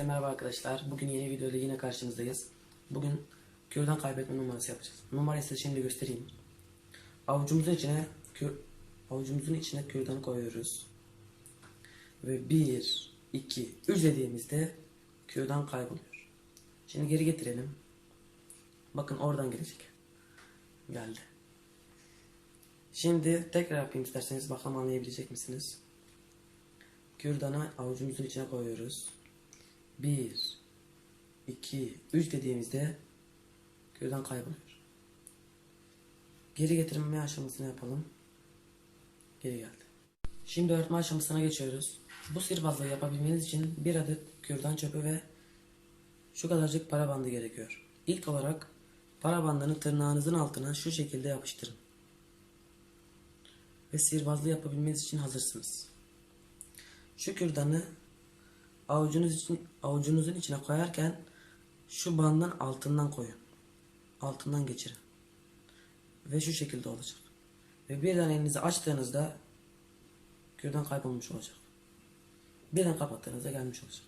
Herkese merhaba arkadaşlar. Bugün yeni videoyla yine karşınızdayız. Bugün kürdan kaybetme numarası yapacağız. Numarayı size şimdi göstereyim. Avucumuzun içine kür, avucumuzun içine kürdanı koyuyoruz. Ve 1, 2, 3 dediğimizde kürdan kayboluyor. Şimdi geri getirelim. Bakın oradan gelecek. Geldi. Şimdi tekrar yapayım isterseniz bakalım anlayabilecek misiniz? Kürdanı avucumuzun içine koyuyoruz. 1 2 3 dediğimizde kürdan kayboluyor. Geri getirme aşamasını yapalım. Geri geldi. Şimdi öğretme aşamasına geçiyoruz. Bu sihirbazlığı yapabilmeniz için bir adet kürdan çöpü ve şu kadarcık para bandı gerekiyor. İlk olarak para bandını tırnağınızın altına şu şekilde yapıştırın. Ve sihirbazlığı yapabilmeniz için hazırsınız. Şu kürdanı avucunuz için, avucunuzun içine koyarken şu bandın altından koyun. Altından geçirin. Ve şu şekilde olacak. Ve birden elinizi açtığınızda kürdan kaybolmuş olacak. Birden kapattığınızda gelmiş olacak.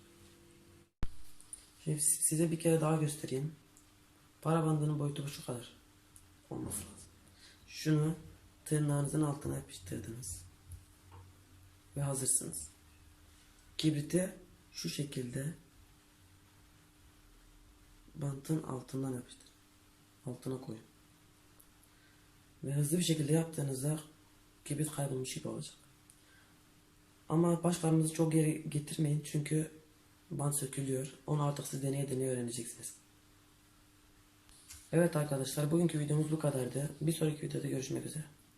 Şimdi size bir kere daha göstereyim. Para bandının boyutu şu kadar. Olması lazım. Şunu tırnağınızın altına yapıştırdınız. Ve hazırsınız. Kibriti şu şekilde bantın altından yapıştır. Altına koyun. Ve hızlı bir şekilde yaptığınızda kibrit kaybolmuş gibi olacak. Ama başlarınızı çok geri getirmeyin çünkü bant sökülüyor. Onu artık siz deneye deneye öğreneceksiniz. Evet arkadaşlar bugünkü videomuz bu kadardı. Bir sonraki videoda görüşmek üzere.